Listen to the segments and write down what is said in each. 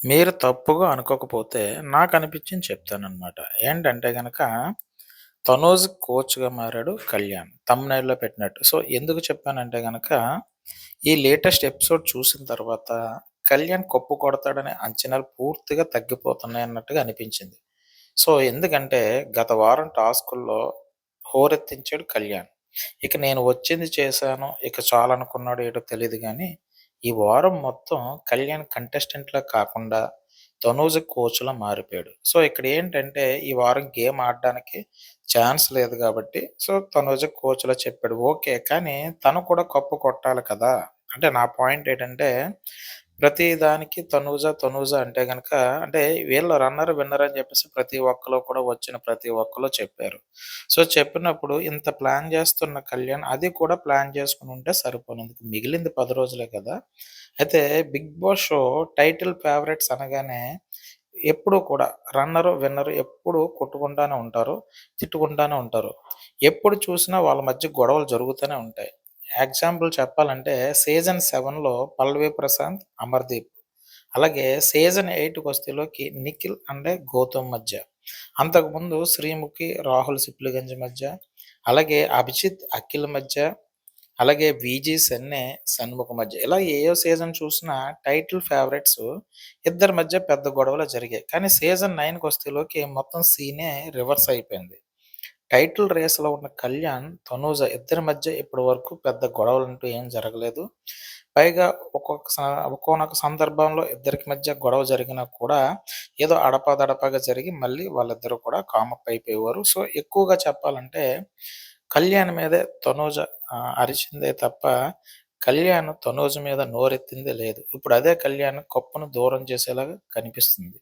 మీరు తప్పుగా అనుకోకపోతే నాకు అనిపించింది చెప్తానన్నమాట ఏంటంటే గనక తనూజ్ కోచ్‌గా మారాడు కళ్యాణ్. థంబ్‌నెయిల్‌లో పెట్టినట్టు. సో, ఎందుకు చెప్పానంటే గనక ఈ లేటెస్ట్ ఎపిసోడ్ చూసిన తర్వాత కళ్యాణ్ కొప్పు కొడతాడనే అంచనాలు పూర్తిగా తగ్గిపోతున్నాయన్నట్టుగా అనిపించింది. సో, ఎందుకంటే గత వారం టాస్కుల్లో హోరెత్తించాడు కళ్యాణ్. ఇక నేను వచ్చింది చేశాను. ఇక చాలనుకున్నాడో ఏటో తెలీదు గానీ ఈ వారం మొత్తం కళ్యాణ్ కంటెస్టెంట్‌లా కాకుండా తనూజ కోచ్‌లా మారిపోయాడు. సో, ఇక్కడ ఏంటంటే ఈ వారం గేమ్ ఆడడానికి ఛాన్స్ లేదు గాబట్టి సో, తనూజ కోచ్‌లా చెప్పాడు. ఓకే. కానీ తను కూడా కప్పు కొట్టాలి కదా! అంటే నా పాయింట్ ఏంటంటే ప్రతి దానికి తనూజ, తనూజ అంటే గనక అంటే వీళ్ళు రన్నర్, విన్నర్ అని చెప్పేసి ప్రతి ఒక్కరు కూడా వచ్చిన ప్రతి ఒక్కరు చెప్పారు. సో, చెప్పినప్పుడు ఇంత ప్లాన్ చేస్తున్న కళ్యాణ్ అది కూడా ప్లాన్ చేసుకుని ఉంటే సరిపోయింది. మిగిలింది పది రోజులే కదా! అయితే 'Bigg Boss' show title favourites అనగానే ఎప్పుడూ కూడా రన్నరు, విన్నరు ఎప్పుడు కొట్టుకుంటానే ఉంటారు. తిట్టుకుంటానే ఉంటారు. ఎప్పుడు చూసినా వాళ్ళ మధ్య గొడవలు జరుగుతూనే ఉంటాయి. ఎగ్జాంపుల్ చెప్పాలంటే సీజన్ సెవెన్లో పల్లవి ప్రశాంత్, అమర్‌దీప్. అలాగే సీజన్ 8కొస్తేలోకి నిఖిల్ అండ్ గౌతమ్ మధ్య. అంతకుముందు శ్రీముఖి, రాహుల్ సిప్లిగంజ్ మధ్య. అలాగే అభిజిత్, అఖిల్ మధ్య. అలాగే విజీ సన్నే, సన్ముఖ మధ్య. ఇలా ఏయో సీజన్ చూసినా టైటిల్ ఫేవరెట్స్ ఇద్దరి మధ్య పెద్ద గొడవలు జరిగాయి. కానీ సీజన్ 9కొస్తేలోకి మొత్తం సీనే రివర్స్ అయిపోయింది. టైటిల్ రేస్‌లో ఉన్న కళ్యాణ్, తనూజ ఇద్దరి మధ్య ఇప్పటి వరకు పెద్ద గొడవలంటూ ఏం జరగలేదు. పైగా ఒక్కొక్క స ఒకానొక సందర్భంలో ఇద్దరికి మధ్య గొడవ జరిగినా కూడా ఏదో అడపాదడపాగా జరిగి మళ్ళీ వాళ్ళిద్దరూ కూడా కామప్ అయిపోయేవారు. సో, ఎక్కువగా చెప్పాలంటే కళ్యాణ్ మీదే తనూజ ఆహ్, అరిచిందే తప్ప కళ్యాణ్ తనూజ మీద నోరెత్తిందే లేదు. ఇప్పుడు అదే కళ్యాణ్ కప్పును దూరం చేసేలాగా కనిపిస్తుంది.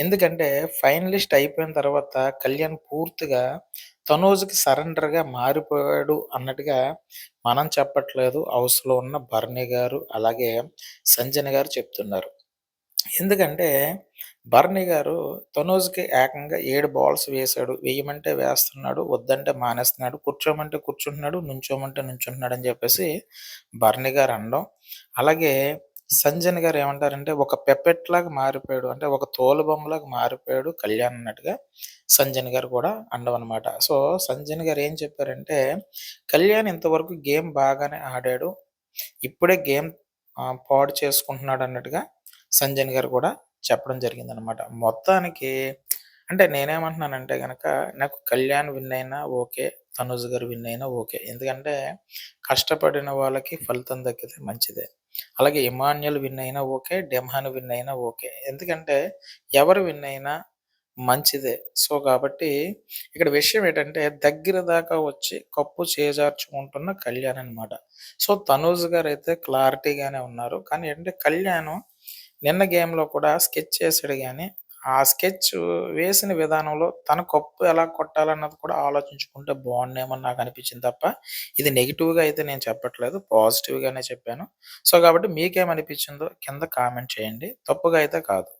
ఎందుకంటే ఫైనలిస్ట్ అయిపోయిన తర్వాత కళ్యాణ్ పూర్తిగా తనూజ్‌కి సరెండర్‌గా మారిపోయాడు అన్నట్టుగా మనం చెప్పట్లేదు. హౌస్‌లో ఉన్న బర్నీ గారు, అలాగే సంజన గారు చెప్తున్నారు. ఎందుకంటే బర్నీ గారు తనూజ్‌కి ఏకంగా ఏడు బాల్స్ వేశాడు. వేయమంటే వేస్తున్నాడు. వద్దంటే మానేస్తున్నాడు. కూర్చోమంటే కూర్చుంటున్నాడు. నుంచోమంటే నుంచుంటున్నాడు అని చెప్పేసి బర్నీ గారు అనడం. అలాగే సంజన్ గారు ఏమంటారంటే ఒక పెపెట్‌లాగా మారిపోయాడు. అంటే ఒక తోలుబొమ్మలాగా మారిపోయాడు కళ్యాణ్ అన్నట్టుగా సంజన్ గారు కూడా అండవన్నమాట సో, సంజన్ గారు ఏం చెప్పారంటే కళ్యాణ్ ఇంతవరకు గేమ్ బాగానే ఆడాడు. ఇప్పుడే గేమ్ పాడు చేసుకుంటున్నాడు అన్నట్టుగా సంజన్ గారు కూడా చెప్పడం జరిగిందనమాట. మొత్తానికి అంటే నేనేమంటున్నానంటే గనక నాకు కళ్యాణ్ విన్ అయినా ఓకే. తనుజ్ గారు విన్ అయినా ఓకే. ఎందుకంటే కష్టపడిన వాళ్ళకి ఫలితం దక్కితే మంచిదే. అలాగే ఇమాన్యుల్ విన్ అయినా ఓకే. డెమ్హాన్ విన్ అయినా ఓకే. ఎందుకంటే ఎవరు విన్ అయినా మంచిదే. సో, కాబట్టి ఇక్కడ విషయం ఏంటంటే దగ్గర దాకా వచ్చి కప్పు చేజార్చుకుంటున్న కళ్యాణ్ అనమాట. సో, తనూజ్ గారైతే క్లారిటీగానే ఉన్నారు. కానీ ఏంటంటే కళ్యాణ్ నిన్న గేమ్‌లో కూడా స్కెచ్ చేసాడు కానీ ఆ స్కెచ్ వేసిన విధానంలో తన కప్పు ఎలా కొట్టాలన్నది కూడా ఆలోచించుకుంటే బాగుండేమని నాకు అనిపించింది తప్ప ఇది నెగిటివ్గా అయితే నేను చెప్పట్లేదు. పాజిటివ్‌గానే చెప్పాను. సో, కాబట్టి మీకేమనిపించిందో కింద కామెంట్ చేయండి. తప్పుగా అయితే కాదు.